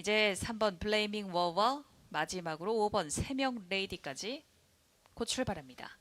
이제 3번 블레이밍 워와 마지막으로 5번 3명 레이디까지 곧 출발합니다.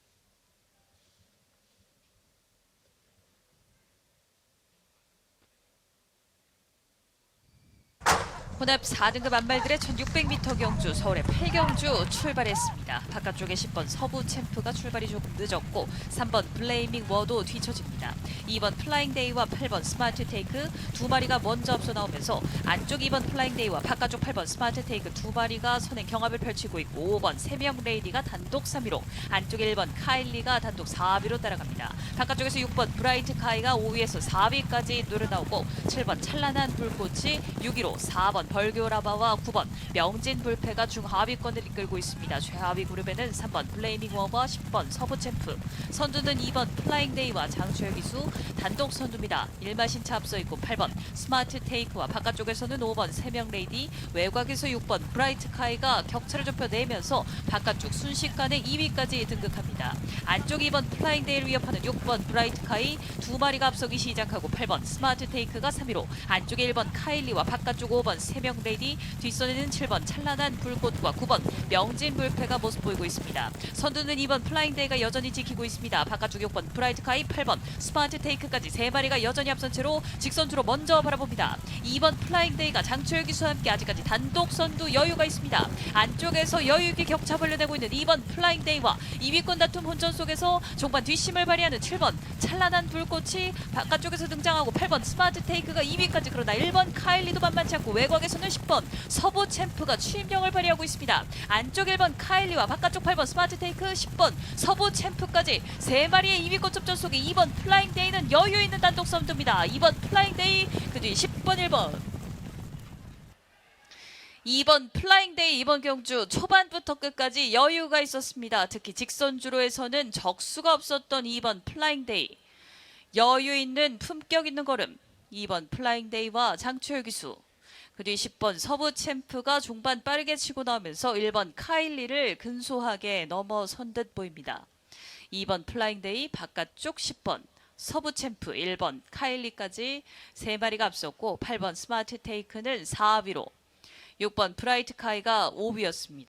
혼합 4등급 안말들의 1600m 경주 서울의 8경주 출발했습니다. 바깥쪽에 10번 서부 챔프가 출발이 조금 늦었고 3번 블레이밍 워도 뒤처집니다. 2번 플라잉 데이와 8번 스마트 테이크 두 마리가 먼저 앞서 나오면서 안쪽 2번 플라잉 데이와 바깥쪽 8번 스마트 테이크 두 마리가 선행 경합을 펼치고 있고 5번 3명 레이디가 단독 3위로 안쪽 1번 카일리가 단독 4위로 따라갑니다. 바깥쪽에서 6번 브라이트 카이가 5위에서 4위까지 노려 나오고 7번 찬란한 불꽃이 6위로 4번 벌교라바와 9번 명진 불패가 중하위권을 이끌고 있습니다. 최하위 그룹에는 3번 플레이밍 워와 10번 서부 챔프 선두는 2번 플라잉 데이와 장수혁 기수 단독 선두입니다. 일마신차 앞서 있고 8번 스마트 테이크와 바깥쪽에서는 5번 3명 레이디 외곽에서 6번 브라이트 카이가 격차를 좁혀내면서 바깥쪽 순식간에 2위까지 등극합니다. 안쪽 2번 플라잉 데이를 위협하는 6번 브라이트 카이 두 마리가 앞서기 시작하고 8번 스마트 테이크가 3위로 안쪽에 1번 카일리와 바깥쪽 5번 3명 레이디 뒷선에는 7번 찬란한 불꽃과 9번 명진 불패가 모습 보이고 있습니다. 선두는 2번 플라잉 데이가 여전히 지키고 있습니다. 바깥쪽 6번 브라이트 카이 8번 스마트 테이크까지 세 마리가 여전히 앞선 채로 직선주로 먼저 바라봅니다. 2번 플라잉 데이가 장초열 기수와 함께 아직까지 단독 선두 여유가 있습니다. 안쪽에서 여유 있게 격차 벌려내고 있는 2번 플라잉 데이와 2위권 다툼 혼전 속에서 종반 뒷심을 발휘하는 7번 찬란한 불꽃이 바깥쪽에서 등장하고 8번 스마트 테이크가 2위까지 그러나 1번 카일리도 만만치 않고 외곽에서는 10번 서부 챔프가 추임력을 발휘하고 있습니다. 안쪽 1번 카일리와 바깥쪽 8번 스마트 테이크 10번 서부 챔프까지 세 마리의 2위권 접전 속에 2번 플라잉 데이는 여유 있는 단독 선두입니다. 2번 플라잉 데이 그 뒤 10번 1번 2번 플라잉 데이 이번 경주 초반부터 끝까지 여유가 있었습니다. 특히 직선주로에서는 적수가 없었던 2번 플라잉 데이. 여유 있는 품격 있는 걸음. 2번 플라잉 데이와 장추열 기수. 그리고 10번 서부 챔프가 중반 빠르게 치고 나오면서 1번 카일리를 근소하게 넘어선 듯 보입니다. 2번 플라잉 데이 바깥쪽 10번 서부 챔프 1번 카일리까지 세 마리가 앞섰고 8번 스마트 테이크는 4위로 6번 브라이트 카이가 5위였습니다.